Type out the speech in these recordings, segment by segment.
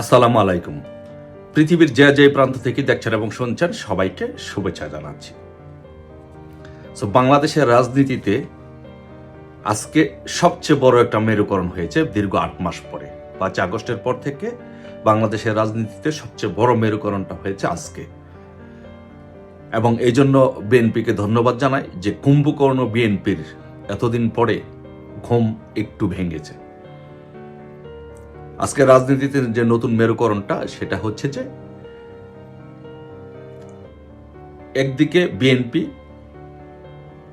আসসালামু আলাইকুম। পৃথিবীর যে যে প্রান্ত থেকে দেখছেন এবং শুনছেন, সবাইকে শুভেচ্ছা জানাচ্ছি। সো বাংলাদেশের রাজনীতিতে আজকে সবচেয়ে বড় একটা মেরুকরণ হয়েছে দীর্ঘ আট মাস পরে। পাঁচ আগস্টের পর থেকে বাংলাদেশের রাজনীতিতে সবচেয়ে বড় মেরুকরণটা হয়েছে আজকে। এবং এই জন্য বিএনপিকে ধন্যবাদ জানাই যে কুম্ভকর্ণ বিএনপির এতদিন পরে ঘুম একটু ভেঙেছে। আজকে রাজনীতিতে যে নতুন মেরুকরণটা, সেটা হচ্ছে যে একদিকে বিএনপি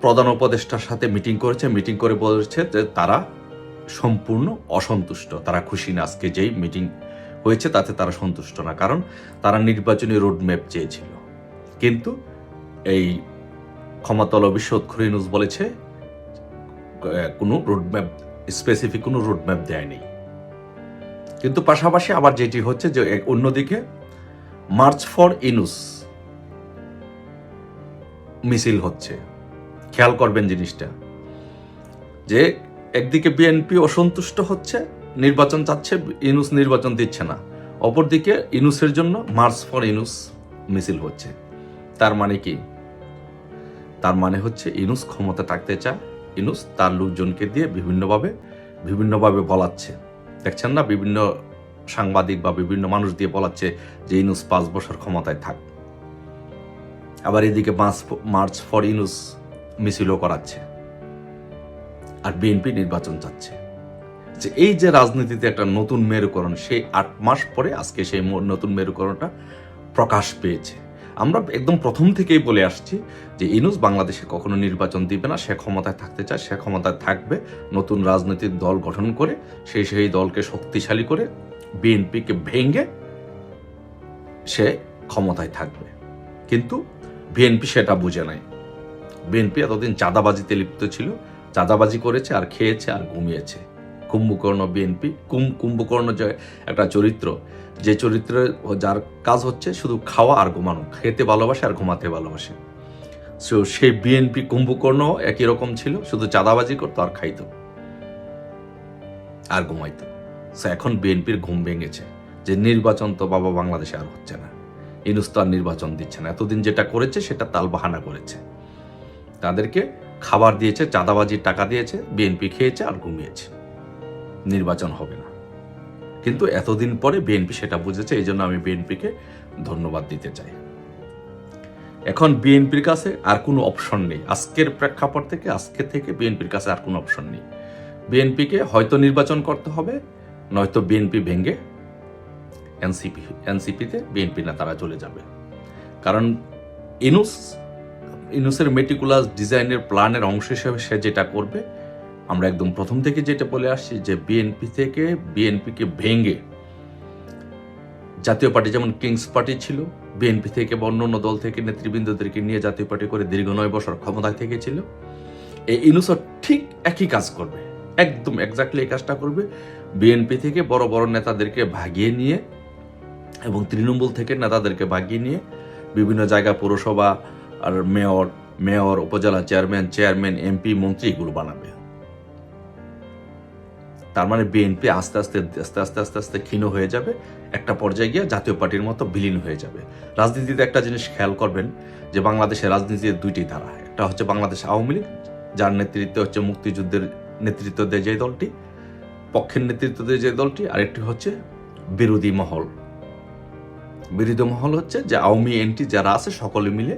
প্রধান উপদেষ্টার সাথে মিটিং করেছে, মিটিং করে বলেছে যে তারা সম্পূর্ণ অসন্তুষ্ট, তারা খুশি না আজকে যেই মিটিং হয়েছে, তাতে তারা সন্তুষ্ট না, কারণ তারা নির্বাচনী রোডম্যাপ চেয়েছিল। কিন্তু এই ক্ষমতাল বিশ্বদ খরিনুস বলেছে, কোনো রোডম্যাপ স্পেসিফিক কোনো রোডম্যাপ দেয়নি। কিন্তু পাশাপাশি আবার যেটি হচ্ছে যে অন্যদিকে মার্চ ফর ইনুস মিছিল হচ্ছে। খেয়াল করবেন জিনিসটা। যে একদিকে বিএনপি অসন্তুষ্ট হচ্ছে, নির্বাচন চাচ্ছে ইনুস নির্বাচন দিচ্ছে না। অপরদিকে ইনুসের জন্য মার্চ ফর ইনুস মিছিল হচ্ছে। তার মানে কি? তার মানে হচ্ছে ইনুস ক্ষমতা থাকতে চায়। ইনুস তার লোকজনকে দিয়ে বিভিন্নভাবে বিভিন্নভাবে বলাচ্ছে। দেখছেন না? বিভিন্ন সাংবাদিক বা বিভিন্ন মানুষ দিয়ে বলাচ্ছে যে ইনুস পাঁচ বছর ক্ষমতায় থাক। আবার এদিকে মার্চ- মার্চ ফর ইনুস মিছিলও করাচ্ছে। আর বিএনপি নির্বাচন চাচ্ছে। যে এই যে রাজনীতিতে একটা নতুন মেরুকরণ, সেই আট মাস পরে আজকে সেই নতুন মেরুকরণটা প্রকাশ পেয়েছে। আমরা একদম প্রথম থেকেই বলে আসছি যে ইনুস বাংলাদেশে কখনো নির্বাচন দিবে না, সে ক্ষমতায় থাকতে চায়, সে ক্ষমতায় থাকবে, নতুন রাজনৈতিক দল গঠন করে সেই সেই দলকে শক্তিশালী করে, বিএনপিকে ভেঙে সে ক্ষমতায় থাকবে। কিন্তু বিএনপি সেটা বুঝে নাই। বিএনপি এতদিন চাঁদাবাজিতে লিপ্ত ছিল, চাঁদাবাজি করেছে আর খেয়েছে আর ঘুমিয়েছে। কুম্ভকর্ণ বিএনপি, কুম, কুম্ভকর্ণ যে একটা চরিত্র, যে চরিত্রে যার কাজ হচ্ছে শুধু খাওয়া আর ঘুমানো, খেতে ভালোবাসে আর ঘুমাতে ভালোবাসে। সো সেই বিএনপি কুম্ভকর্ণ একই রকম ছিল, শুধু চাঁদাবাজি করতো আর খাইতো, আর ঘুমাইতো। সো এখন বিএনপির ঘুম ভেঙেছে, যে নির্বাচন তো বাবা বাংলাদেশে আর হচ্ছে না, ইনুস আর নির্বাচন দিচ্ছে না, এতদিন যেটা করেছে সেটা তাল বাহানা করেছে। তাদেরকে খাবার দিয়েছে, চাঁদাবাজির টাকা দিয়েছে, বিএনপি খেয়েছে আর ঘুমিয়েছে। নির্বাচন হবে না। কিন্তু এতদিন পরে বিএনপি সেটা বুঝেছে এই জন্য আমি বিএনপিকে ধন্যবাদ দিতে চাই। এখন বিএনপির কাছে আর কোনো অপশন নেই। আজকের প্রেক্ষাপট থেকে, আজকে থেকে বিএনপির কাছে আর কোনো অপশন নেই। বিএনপিকে হয়তো নির্বাচন করতে হবে, নয়তো বিএনপি ভেঙে এনসিপি, এনসিপিতে বিএনপি নেতারা চলে যাবে। কারণ ইনুস, ইনুসের মেটিকুলাস ডিজাইনের প্ল্যানের অংশ হিসেবে সে যেটা করবে আমরা একদম প্রথম থেকে যেটা বলে আসছি যে বিএনপি থেকে বিএনপিকে ভেঙে জাতীয় পার্টি যেমন কিংস পার্টি ছিল বিএনপি থেকে বা অন্য অন্য দল থেকে নেতৃবৃন্দদেরকে নিয়ে জাতীয় পার্টি করে দীর্ঘ নয় বছর ক্ষমতায় থেকেছিল এই ইনুসর ঠিক একই কাজ করবে, একদম এক্স্যাক্টলি এই কাজটা করবে। বিএনপি থেকে বড় বড় নেতাদেরকে ভাগিয়ে নিয়ে এবং তৃণমূল থেকে নেতাদেরকে ভাগিয়ে নিয়ে বিভিন্ন জায়গা পৌরসভা আর mayor mayor, upazila chairman chairman MP মন্ত্রী এগুলো বানাবে। তার মানে বিএনপি আস্তে আস্তে আস্তে আস্তে আস্তে আস্তে ক্ষীণ হয়ে যাবে। একটা পর্যায়ে গিয়ে জাতীয় পার্টির মতো বিলীন হয়ে যাবে। রাজনীতিতে একটা জিনিস খেয়াল করবেন যে বাংলাদেশের রাজনীতিতে দুইটি ধারা। একটা হচ্ছে বাংলাদেশ আওয়ামী লীগ, যার নেতৃত্বে হচ্ছে মুক্তিযুদ্ধের নেতৃত্ব দেয় যে দলটি, পক্ষের নেতৃত্ব দেয় যে দলটি আরেকটি হচ্ছে বিরোধী মহল। বিরোধী মহল হচ্ছে যে আওয়ামী এনটি যারা আছে সকলে মিলে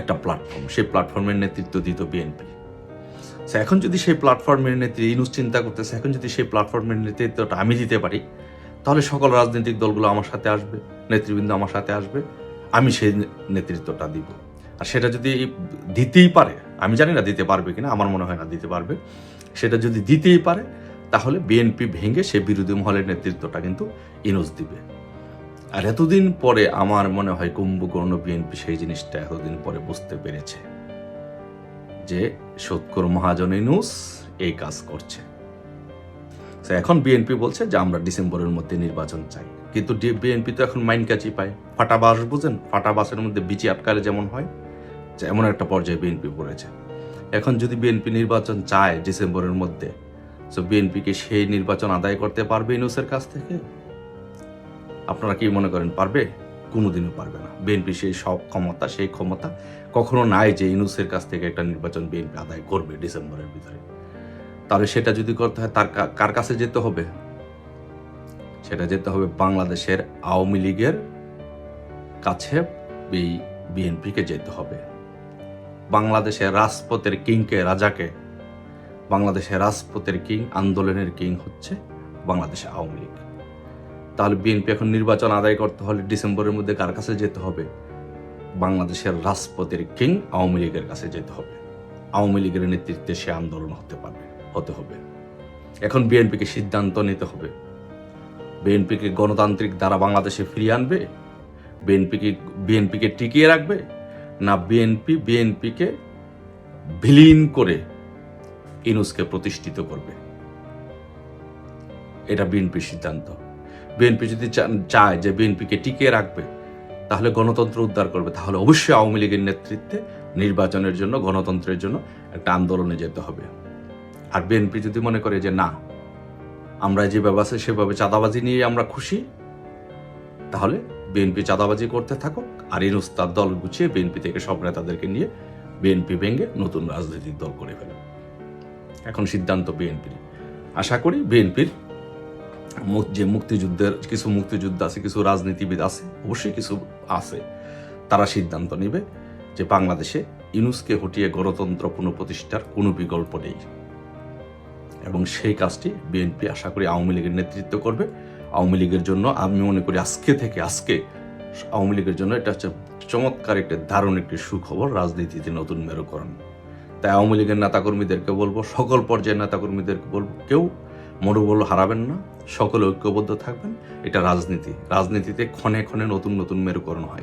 একটা প্ল্যাটফর্ম সেই প্ল্যাটফর্মের নেতৃত্ব দিত বিএনপি এখন যদি সেই প্ল্যাটফর্মের নেতৃত্ব ইনুস চিন্তা করতেছে, এখন যদি সেই প্ল্যাটফর্মের নেতৃত্বটা আমি দিতে পারি, তাহলে সকল রাজনৈতিক দলগুলো আমার সাথে আসবে, নেতৃবৃন্দ আমার সাথে আসবে, আমি সেই নেতৃত্বটা দিব। আর সেটা যদি দিতেই পারে, আমি জানি না দিতে পারবে কিনা, আমার মনে হয় না দিতে পারবে, সেটা যদি দিতেই পারে, তাহলে বিএনপি ভেঙে সে বিরোধী মহলের নেতৃত্বটা কিন্তু ইনুস দিবে। আর এতদিন পরে আমার মনে হয় কুম্ভকর্ণ বিএনপি সেই জিনিসটা এতদিন পরে বুঝতে পেরেছে। যে সৎকর মহাজন ইনুস এই কাজ করছে। তো এখন বিএনপি বলছে যে আমরা ডিসেম্বরের মধ্যে নির্বাচন চাই। কিন্তু বিএনপি তো এখন মাইন কাচি পায়। ফাটা বাস বুঝেন? ফাটা বাসের মধ্যে বিচি আটকালে যেমন হয় যে এমন একটা পর্যায়ে বিএনপি পড়েছে। এখন যদি বিএনপি নির্বাচন চায় ডিসেম্বরের মধ্যে, তো বিএনপিকে সেই নির্বাচন আদায় করতে পারবে ইনুসের কাছ থেকে? আপনারা কি মনে করেন, পারবে? কোনোদিনও পারবে না। বিএনপি সেই সব ক্ষমতা, সেই ক্ষমতা কখনো নাই যে ইনুসের কাছ থেকে একটা নির্বাচন বিএনপি আদায় করবে ডিসেম্বরের ভিতরে। তাহলে সেটা যদি করতে হয়, তার কার কাছে যেতে হবে? সেটা যেতে হবে বাংলাদেশের আওয়ামী লীগের কাছে এই বিএনপিকে যেতে হবে। বাংলাদেশের রাজপথের কিংকে রাজাকে, বাংলাদেশের রাজপথের কিং, আন্দোলনের কিং হচ্ছে বাংলাদেশ আওয়ামী লীগ। তাহলে বিএনপি এখন নির্বাচন আদায় করতে হলে ডিসেম্বরের মধ্যে কার কাছে যেতে হবে? বাংলাদেশের রাজপথের কিং আওয়ামী লীগের কাছে যেতে হবে। আওয়ামী লীগের নেতৃত্বে সে আন্দোলন হতে পারবে, হতে হবে। এখন বিএনপিকে সিদ্ধান্ত নিতে হবে। বিএনপিকে গণতান্ত্রিক দ্বারা বাংলাদেশে ফিরিয়ে আনবে? বিএনপিকে বিএনপিকে টিকিয়ে রাখবে? না বিএনপি বিএনপিকে বিলীন করে ইনুসকে প্রতিষ্ঠিত করবে? এটা বিএনপির সিদ্ধান্ত। বিএনপি যদি চায় যে বিএনপিকে টিকিয়ে রাখবে, তাহলে গণতন্ত্র উদ্ধার করবে। তাহলে অবশ্যই আওয়ামী লীগের নেতৃত্বে নির্বাচনের জন্য, গণতন্ত্রের জন্য একটা আন্দোলনে যেতে হবে। আর বিএনপি যদি মনে করে যে না, আমরা যেভাবে আছে সেভাবে চাঁদাবাজি নিয়ে আমরা খুশি, তাহলে বিএনপি চাঁদাবাজি করতে থাকুক আর ইনুস তার দল গুছিয়ে বিএনপি থেকে সব নেতাদেরকে নিয়ে বিএনপি ভেঙে নতুন রাজনৈতিক দল করে ফেলে এখন সিদ্ধান্ত বিএনপির। আশা করি বিএনপির যে মুক্তিযুদ্ধের কিছু মুক্তিযুদ্ধ আছে, কিছু রাজনীতিবিদ আছে, অবশ্যই কিছু আছে, তারা সিদ্ধান্ত নেবে যে বাংলাদেশে ইউনুসকে হটিয়ে গণতন্ত্র পুনঃপ্রতিষ্ঠার কোনো বিকল্প নেই। এবং সেই কাজটি বিএনপি আশা করি আওয়ামী লীগের নেতৃত্ব করবে। আওয়ামী লীগের জন্য আমি মনে করি আজকে থেকে আজকে আওয়ামী লীগের জন্য এটা হচ্ছে চমৎকার একটা দারুণ একটি সুখবর, রাজনীতিতে নতুন মেরুকরণ। তাই আওয়ামী লীগের নেতাকর্মীদেরকে বলব, সকল পর্যায়ের নেতাকর্মীদেরকে বলব, কেউ মনোবল হারাবেন না। সকলে ঐক্যবদ্ধ থাকবেন। এটা রাজনীতি। রাজনীতিতে ক্ষণে ক্ষণে নতুন নতুন মেরুকরণ হয়।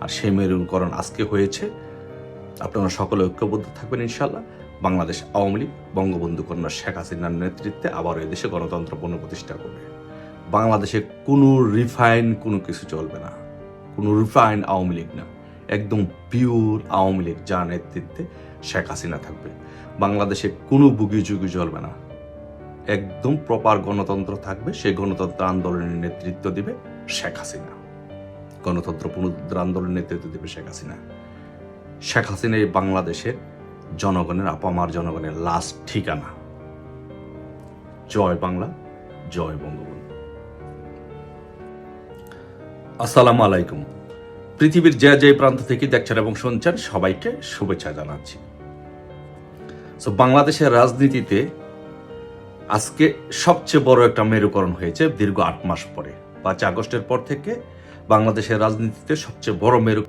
আর সেই মেরুকরণ আজকে হয়েছে। আপনারা সকলে ঐক্যবদ্ধ থাকবেন ইনশাল্লাহ বাংলাদেশ আওয়ামী লীগ বঙ্গবন্ধু কন্যা শেখ হাসিনার নেতৃত্বে আবার এদেশে গণতন্ত্র পুনঃপ্রতিষ্ঠা করবে। বাংলাদেশে কোনো রিফাইন কোনো কিছু চলবে না। কোনো রিফাইন আওয়ামী লীগ না। একদম পিওর আওয়ামী লীগ, যার নেতৃত্বে শেখ হাসিনা থাকবে। বাংলাদেশে কোনো বুগি যুগি চলবে না। একদম প্রপার গণতন্ত্র থাকবে, সেই গণতন্ত্র আন্দোলনের নেতৃত্ব দিবে শেখ হাসিনা। গণতন্ত্র পুনরুদ্ধার আন্দোলনের নেতৃত্ব দিবে শেখ হাসিনা। শেখ হাসিনা এই বাংলাদেশের জনগণের আপামার জনগণের লাস্ট ঠিকানা। জয় বাংলা, জয় বঙ্গবন্ধু। আসসালামু আলাইকুম। পৃথিবীর যে যে প্রান্ত থেকে দেখছেন এবং শুনছেন, সবাইকে শুভেচ্ছা জানাচ্ছি। সো বাংলাদেশের রাজনীতিতে আজকে সবচেয়ে বড় একটা মেরুকরণ হয়েছে দীর্ঘ আট মাস পরে। পাঁচ আগস্টের পর থেকে বাংলাদেশের রাজনীতিতে সবচেয়ে বড় মেরু